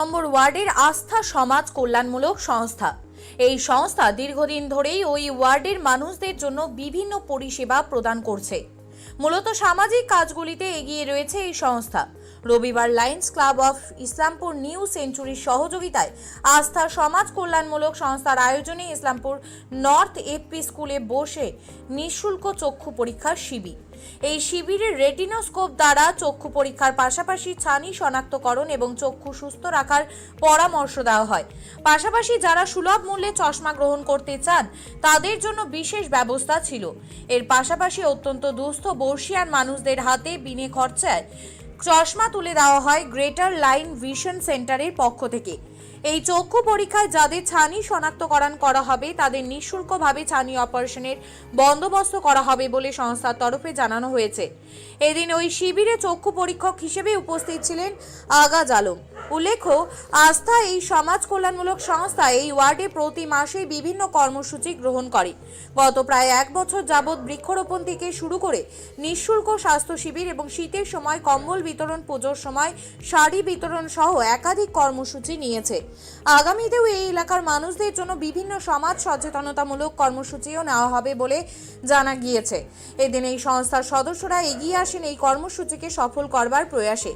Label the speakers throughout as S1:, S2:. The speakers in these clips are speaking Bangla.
S1: নম্বর ওয়ার্ডের আস্থা সমাজ কল্যাণমূলক সংস্থা। এই সংস্থা দীর্ঘদিন ধরেই ওই ওয়ার্ডের মানুষদের জন্য বিভিন্ন পরিষেবা প্রদান করছে। মূলত সামাজিক কাজগুলিতে এগিয়ে রয়েছে এই সংস্থা। রবিবার Lions Club of Islampur new সেঞ্চুরির সহযোগিতায় আস্থা সমাজ কল্যাণমূলক সংস্থার আয়োজনে ইসলামপুর নর্থ এপি স্কুলে বসে নিঃশুল্ক চক্ষু পরীক্ষার শিবির। এই শিবিরে রেটিনোস্কোপ দ্বারা চক্ষু পরীক্ষার পাশাপাশি ছানি শনাক্তকরণ এবং চক্ষু সুস্থ রাখার পরামর্শ দেওয়া হয়। পাশাপাশি যারা সুলভ মূল্যে চশমা গ্রহণ করতে চান, তাদের জন্য বিশেষ ব্যবস্থা ছিল। এর পাশাপাশি অত্যন্ত দুস্থ বর্ষিয়ান মানুষদের হাতে বিনে খরচায় চশমা তুলে দেওয়া হয় গ্রেটার লাইন ভিশন সেন্টারের পক্ষ থেকে। এই চক্ষু পরীক্ষায় যাদের ছানি শনাক্তকরণ করা হবে, তাদের নিঃশুল্কভাবে ছানি অপারেশনের বন্দোবস্ত করা হবে বলে সংস্থার তরফে জানানো হয়েছে। এদিন ওই শিবিরে চক্ষু পরীক্ষক হিসেবে উপস্থিত ছিলেন আগা জালম উল্লেখ্য, আস্থা এই সমাজ কল্যাণমূলক সংস্থা এই ওয়ার্ডে প্রতি মাসে বিভিন্ন কর্মসূচি গ্রহণ করে। গত প্রায় এক বছর যাবৎ বৃক্ষরোপণ থেকে শুরু করে নিঃশুল্ক স্বাস্থ্য শিবির এবং শীতের সময় কম্বল বিতরণ, পুজোর সময় শাড়ি বিতরণ সহ একাধিক কর্মসূচি নিয়েছে। আগামীতেও এই এলাকার মানুষদের জন্য বিভিন্ন সমাজ সচেতনতামূলক কর্মসূচিও নেওয়া হবে বলে জানা গিয়েছে। এদিন এই সংস্থার সদস্যরা এগিয়ে আসেন এই কর্মসূচিকে সফল করবার প্রয়াসে।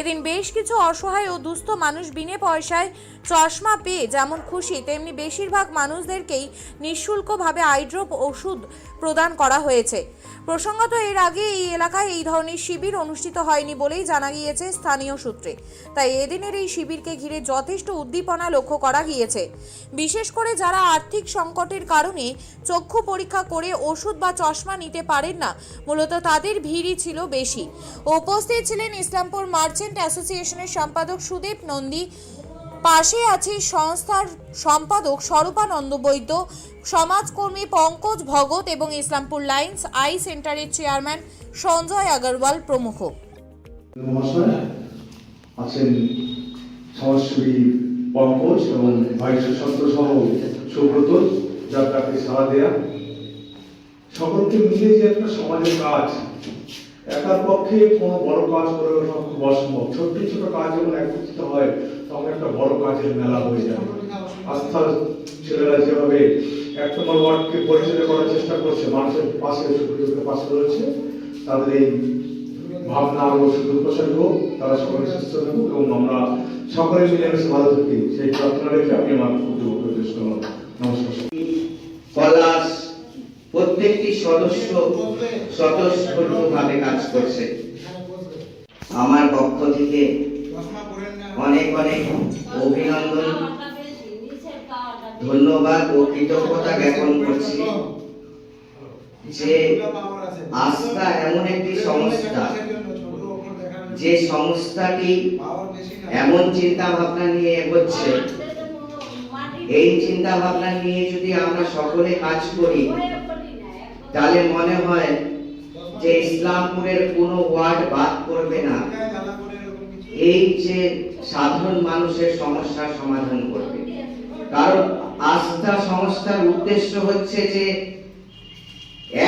S1: এদিন বেশ কিছু অসহায় ও দুস্থ মানুষ বিনে পয়সায় চশমা পেয়ে যেমন খুশি, তেমনি বেশিরভাগ মানুষদেরকেই নিঃশুল্কভাবে আইড্রোপ ওষুধ প্রদান করা হয়েছে। প্রসঙ্গত, এর আগে এই এলাকায় এই ধরনের শিবির অনুষ্ঠিত হয়নি বলেই জানা গিয়েছে স্থানীয় সূত্রে। তাই এদিনের এই শিবিরকে ঘিরে যথেষ্ট উদ্দীপনা লক্ষ্য করা গিয়েছে। বিশেষ করে যারা আর্থিক সংকটের কারণে চক্ষু পরীক্ষা করে ওষুধ বা চশমা নিতে পারেন না, মূলত তাদের ভিড়ই ছিল বেশি। উপস্থিত ছিলেন ইসলামপুর মার্চেন্ট অ্যাসোসিয়েশনের সম্পাদক সুদীপ নন্দী পাশে আছে সংস্থার সম্পাদক স্বরূপানন্দ বৈদ্য সমাজকর্মী পঙ্কজ ভগত এবং ইসলামপুর লাইন্স আই সেন্টারের চেয়ারম্যান সঞ্জয় আগরওয়াল প্রমুখ।
S2: আছেন সমাজসেবী পঙ্কজ এবং ভাই সুশান্ত সহ সুব্রত যার তাকে সাড়া দেয়া। সকলকে মিলে যে একটা সমাজের কাজ একার পক্ষে কোনো বড় কাজ করে খুব অসম্ভব। ছোট্ট ছোট কাজ যখন একত্রিত হয়, তখন একটা বড় কাজের মেলা হয়ে যায়। আস্থার ছেলেরা যেভাবে এক নম্বর ওয়ার্ডকে পরিচালনা করার চেষ্টা করছে, মানুষের পাশে সুপ্রিয়কে পাশে রয়েছে তাদের এই ভাবনা আরও হোক, তারা সকলে সুস্থ থাকুক এবং আমরা সকলে মিলেমিশে ভালো থাকি। সেই প্রার্থনা রেখে আমি আমার বক্তব্য নমস্কার।
S3: পলাশ। প্রত্যেকটি সদস্য স্বতঃস্ফূর্তভাবে কাজ করছে? আমার পক্ষ থেকে অনেক অনেক অভিনন্দন। ধন্যবাদ ও কৃতজ্ঞতা জ্ঞাপন করছি যে আস্থা এমন একটি সংস্থা যে সংস্থাটি এমন চিন্তা ভাবনা নিয়ে এগোচ্ছে। এই চিন্তা ভাবনা নিয়ে যদি আমরা সকলে কাজ করি তাহলে মনে হয় যে ইসলামপুরের কোনো ওয়ার্ড বাদ করবে না। এই যে সাধারণ মানুষের সমস্যার সমাধান করবে। কারণ আস্থা সংস্থার উদ্দেশ্য হচ্ছে যে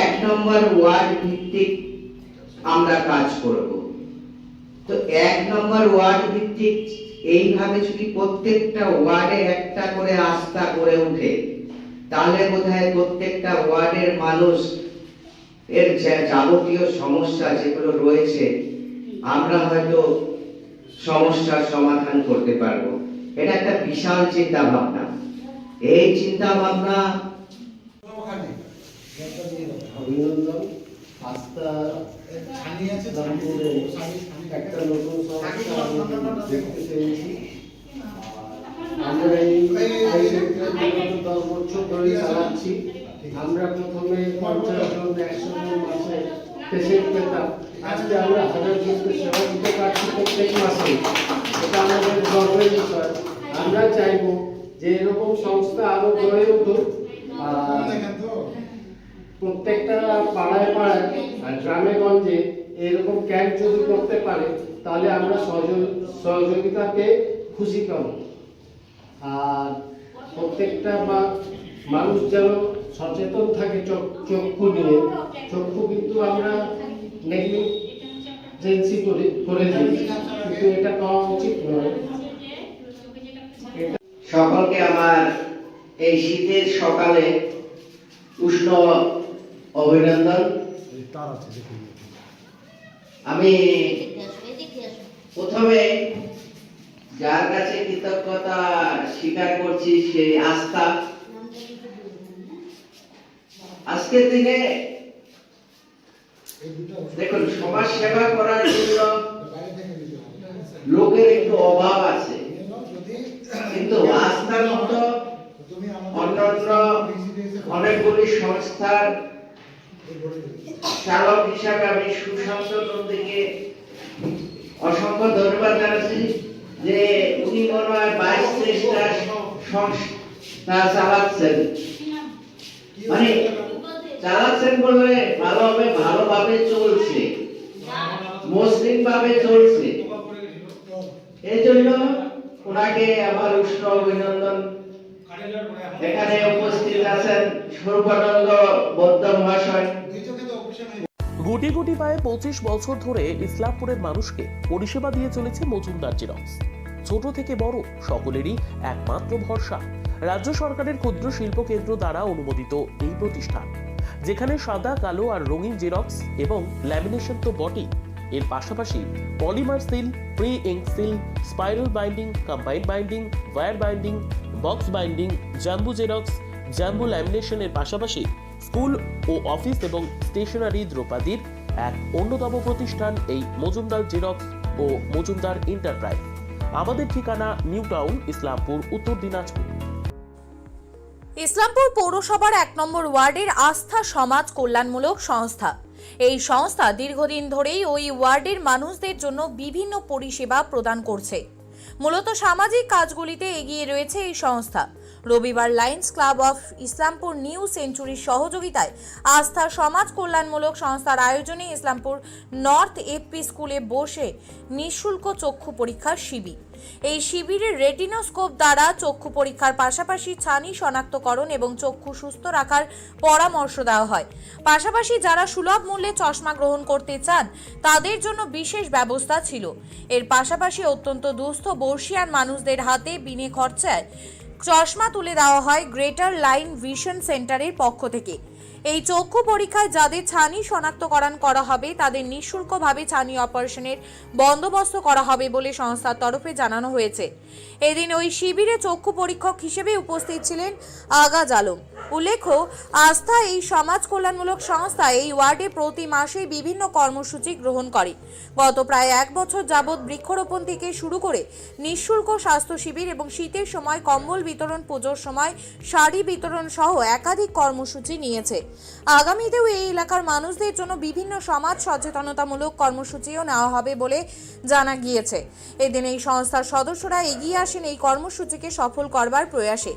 S3: এক নম্বর ওয়ার্ড ভিত্তিক আমরা কাজ করব। তো এক নম্বর ওয়ার্ড ভিত্তিক এইভাবে যদি প্রত্যেকটা ওয়ার্ডে একটা করে আস্থা করে উঠে তাহলে বোধহয় প্রত্যেকটা ওয়ার্ডের মানুষ এর যাবতীয় সমস্যা যেগুলো রয়েছে, আমরা হয়তো সমস্যার সমাধান করতে পারব। এটা একটা বিশাল চিন্তা ভাবনা এই চিন্তা ভাবনা
S4: আস্থা একটা নতুন আমরা এই আমরা চাইব যে এরকম সংস্থা আরও গড়ে উঠুক। প্রত্যেকটা পাড়ায় পাড়ায় গ্রামে গঞ্জে এরকম ক্যাম্প যদি করতে পারে, তাহলে আমরা সহযোগ- সহযোগিতাকে খুশি পাব আর প্রত্যেকটা মা- মানুষ যেন সচেতন থাকে চক্ষু নিয়ে। চক্ষু কিন্তু আমরা নেগলিজেন্সি করে করে দিই। কিন্তু এটা করা উচিত নয়।
S3: সকলকে আমার এই শীতের সকালে উষ্ণ অভিনন্দন। আমি প্রথমে যার কাছে কৃতজ্ঞতা স্বীকার করছি, সেই আস্থা। আজকের দিনে দেখুন, সমাজ সেবা করার জন্য লোকের একটু অভাব আছে। কিন্তু আস্থার মতো অন্যান্য অনেকগুলি সংস্থার চালক হিসাবে আমি সুশান্ত নন্দীকে অসংখ্য ধন্যবাদ জানাচ্ছি। যে উনি মনে হয় বাইশ তেইশটা সংস্থা চালাচ্ছেন মানে চালাচ্ছেন বলে ভালোভাবে ভালোভাবে চলছে। মসৃণ ভাবে চলছে। এই জন্য ওনাকে আমার উষ্ণ অভিনন্দন। এখানে উপস্থিত আছেন স্বরূপানন্দ বৌদ্ধ মহাশয়।
S5: গুটি গুটি পায়ে পঁচিশ বছর ধরে ইসলামপুরের মানুষকে পরিষেবা দিয়ে চলেছে মজুমদার জেরক্স। ছোট থেকে বড়, সকলেরই একমাত্র ভরসা। রাজ্য সরকারের ক্ষুদ্র শিল্প কেন্দ্র দ্বারা অনুমোদিত এই প্রতিষ্ঠান, যেখানে সাদা, কালো আর রঙিন জেরক্স এবং ল্যামিনেশন তো বটেই। এর পাশাপাশি polymer seal pre ink seal, spiral binding, combined binding, wire binding, box binding, jumbo Xerox, jumbo ল্যামিনেশনের পাশাপাশি স্কুল ও অফিস এবং স্টেশনারি দ্রৌপদীর এক অন্যতম প্রতিষ্ঠান এই মজুমদার জেরক্স ও মজুমদার এন্টারপ্রাইজ। আমাদের ঠিকানা নিউ টাউন, ইসলামপুর, উত্তর দিনাজপুর।
S1: ইসলামপুর পৌরসভার এক নম্বর ওয়ার্ডের আস্থা সমাজ কল্যাণমূলক সংস্থা। এই সংস্থা দীর্ঘদিন ধরেই ওই ওয়ার্ডের মানুষদের জন্য বিভিন্ন পরিষেবা প্রদান করছে। মূলত সামাজিক কাজগুলিতে এগিয়ে রয়েছে এই সংস্থা। রবিবার Lions Club of Islampur new সেঞ্চুরির সহযোগিতায় আস্থা সমাজ কল্যাণমূলক সংস্থার আয়োজনে ইসলামপুর নর্থ এপি স্কুলে বসে নিঃশুল্ক চক্ষু পরীক্ষার শিবির। এই শিবিরে রেটিনোস্কোপ দ্বারা চক্ষু পরীক্ষার পাশাপাশি ছানি শনাক্তকরণ এবং চক্ষু সুস্থ রাখার পরামর্শ দেওয়া হয়। পাশাপাশি যারা সুলভ মূল্যে চশমা গ্রহণ করতে চান, তাদের জন্য বিশেষ ব্যবস্থা ছিল। এর পাশাপাশি অত্যন্ত দুস্থ বর্ষিয়ান মানুষদের হাতে বিনে খরচায় চশমা তুলে দেওয়া হয় গ্রেটার লাইন ভিশন সেন্টারের পক্ষ থেকে। এই চক্ষু পরীক্ষায় যাদের ছানি শনাক্তকরণ করা হবে, তাদের নিঃশুল্কভাবে ছানি অপারেশনের বন্দোবস্ত করা হবে বলে সংস্থার তরফে জানানো হয়েছে। এদিন ওই শিবিরে চক্ষু পরীক্ষক হিসেবে উপস্থিত ছিলেন আগাজ আলম। উল্লেখ্য, আস্থা এই সমাজ কল্যাণমূলক সংস্থা এই ওয়ার্ডে প্রতি মাসে বিভিন্ন কর্মসূচি গ্রহণ করে। গত প্রায় এক বছর যাবৎ বৃক্ষরোপণ থেকে শুরু করে নিঃশুল্ক স্বাস্থ্য শিবির এবং শীতের সময় কম্বল বিতরণ, পুজোর সময় শাড়ি বিতরণ সহ একাধিক কর্মসূচি নিয়েছে। আগামীতেও এই এলাকার মানুষদের জন্য বিভিন্ন সমাজ সচেতনতামূলক কর্মসূচিও নেওয়া হবে বলে জানা গিয়েছে। এদিন এই সংস্থার সদস্যরা এগিয়ে আসেন এই কর্মসূচিকে সফল করবার প্রয়াসে।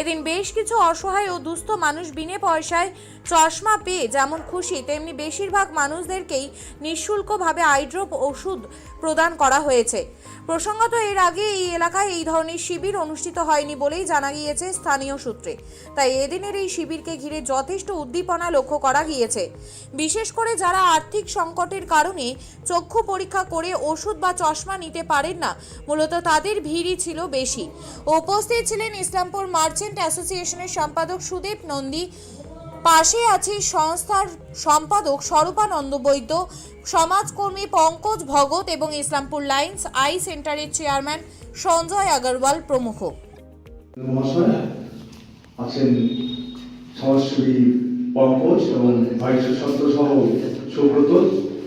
S1: এদিন বেশ কিছু অসহায় ও দুস্থ মানুষ বিনে পয়সায় চশমা পেয়ে যেমন খুশি, তেমনি বেশিরভাগ মানুষদেরকেই নিঃশুল্কভাবে আইড্রপ ওষুধ প্রদান করা হয়েছে। প্রসঙ্গত, এর আগে এই এলাকায় এই ধরনের শিবির অনুষ্ঠিত হয়নি বলেই জানা গিয়েছে স্থানীয় সূত্রে। তাই এদিনের এই শিবিরকে ঘিরে যথেষ্ট উদ্দীপনা লক্ষ্য করা গিয়েছে। বিশেষ করে যারা আর্থিক সংকটের কারণে চক্ষু পরীক্ষা করে ওষুধ বা চশমা নিতে পারেন না, মূলত তাদের ভিড়ই ছিল বেশি। উপস্থিত ছিলেন ইসলামপুর মার্চেন্ট অ্যাসোসিয়েশনের সম্পাদক সুদেব নন্দী পাশে আছে সংস্থার সম্পাদক স্বরূপানন্দ বৈদ্য, সমাজকর্মী পঙ্কজ ভগত এবং ইসলামপুর লাইন্স আই সেন্টারের চেয়ারম্যান সঞ্জয় আগরওয়াল প্রমুখ।
S2: আছেন সমাজসেবী পঙ্কজ এবং ভাই সুশান্ত সহ সুব্রত,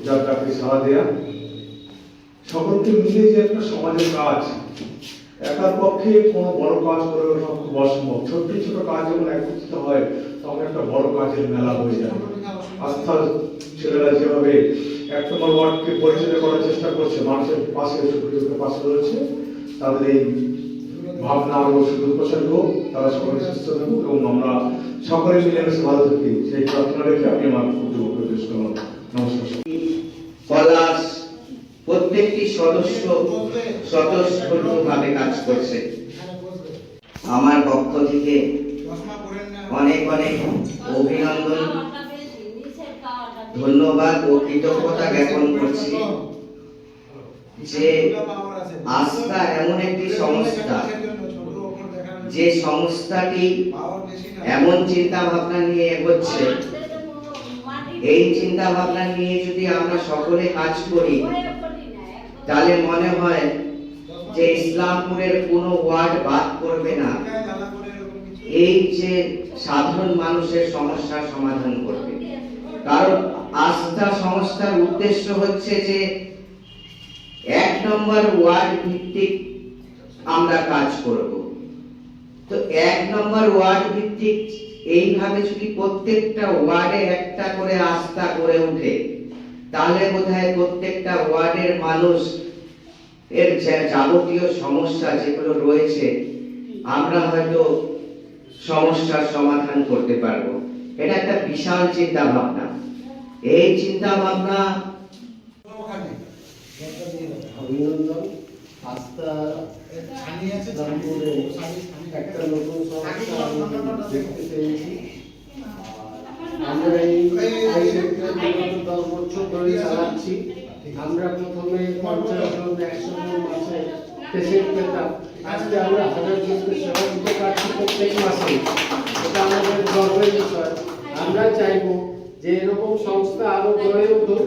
S2: যার তাকে সাড়া দেয়া। সকলকে মিলে যে একটা সমাজের কাজ একার পক্ষে কোনো বড় কাজ করে খুব অসম্ভব। ছোট্ট ছোট কাজ যখন একত্রিত হয়, তখন একটা বড় কাজের মেলা হয়ে যায়। আস্থার ছেলেরা যেভাবে এক নম্বর ওয়ার্ডকে পরিচালনা করার চেষ্টা করছে, মানুষের পাশে সুপ্রিয়কে পাশে রয়েছে, তাদের এই ভাবনা আরও সুদূর হোক, তারা সকলে সুস্থ থাকুক এবং আমরা সকলে মিলেমিশে ভালো থাকি। সেই প্রার্থনা রেখে আমি আমার বক্তব্য করলাম। নমস্কার।
S3: পলাশ। প্রত্যেকটি সদস্য স্বতঃস্ফূর্তভাবে কাজ করছে। আমার পক্ষ থেকে অনেক অনেক অভিনন্দন। ধন্যবাদ ও কৃতজ্ঞতা জ্ঞাপন করছি যে আস্থা এমন একটি সংস্থা, যে সংস্থাটি এমন চিন্তা ভাবনা নিয়ে এগোচ্ছে। এই চিন্তা ভাবনা নিয়ে যদি আমরা সকলে কাজ করি তাহলে মনে হয় যে ইসলামপুরের কোনো ওয়ার্ড বাদ করবে না। এই যে সাধারণ মানুষের সমস্যার সমাধান করবে। কারণ আস্থা সংস্থার উদ্দেশ্য হচ্ছে যে এক নম্বর ওয়ার্ড ভিত্তিক আমরা কাজ করব। তো এক নম্বর ওয়ার্ড ভিত্তিক এইভাবে যদি প্রত্যেকটা ওয়ার্ডে একটা করে আস্থা করে ওঠে তাহলে বোধহয় প্রত্যেকটা ওয়ার্ডের মানুষ এর যাবতীয় সমস্যা যেগুলো রয়েছে, আমরা হয়তো সমস্যার সমাধান করতে পারব। এটা একটা বিশাল চিন্তা ভাবনা এই চিন্তা ভাবনা
S4: অভিনন্দন একটা নতুন দেখতে পেয়েছি। আমরা এই সেক্টরে বছর ধরে চালাচ্ছি আমরা প্রথমে পঞ্চাশ মাসে পেশেন্ট পেতাম আজকে আমরা প্রত্যেক মাসে। এটা আমাদের গর্বের বিষয়। আমরা চাইব যে এরকম সংস্থা আরও গড়ে উঠুক।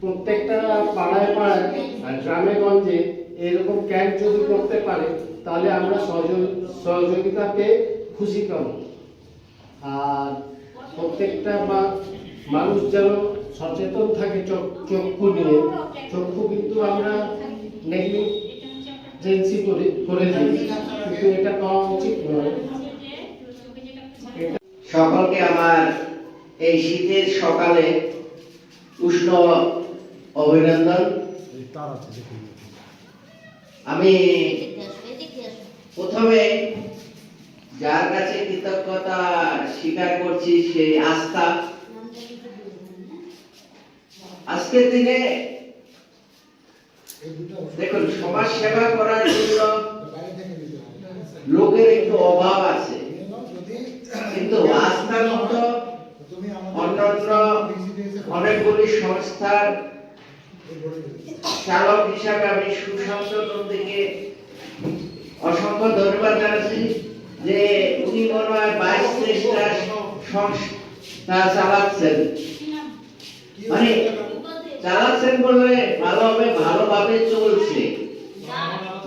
S4: প্রত্যেকটা পাড়ায় পাড়ায় গ্রামে গঞ্জে এরকম ক্যাম্প যদি করতে পারে, তাহলে আমরা সহযোগ- সহযোগিতা পেয়ে খুশি পাবো আর প্রত্যেকটা বা মানুষ যেন সচেতন থাকে চক্ষু নিয়ে। চক্ষু কিন্তু আমরা নেগলিজেন্সি করে করে দিই। কিন্তু এটা করা উচিত নয়।
S3: সকলকে আমার এই শীতের সকালে উষ্ণ অভিনন্দন। আমি প্রথমে যার কাছে কৃতজ্ঞতা স্বীকার করছি, সেই আস্থা। আজকের দিনে দেখুন, সমাজ সেবা করার জন্য লোকের একটু অভাব আছে। কিন্তু আস্থার মতো অন্যান্য অনেকগুলি সংস্থার চালক হিসাবে আমি সুশান্ত নন্দীকে অসংখ্য ধন্যবাদ জানাচ্ছি। যে উনি মনে হয় বাইশ তেইশটা সংস্থা চালাচ্ছেন। মানে চালাচ্ছেন বলে ভালোভাবে ভালোভাবে চলছে।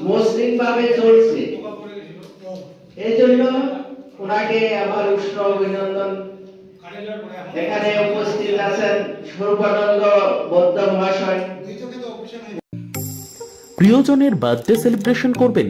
S3: মসৃণ ভাবে চলছে। এই জন্য ওনাকে আমার উষ্ণ অভিনন্দন। এখানে উপস্থিত আছেন স্বরূপানন্দ বৌদ্ধ মহাশয়।
S6: প্রিয়জনের বার্থডে সেলিব্রেশন করবেন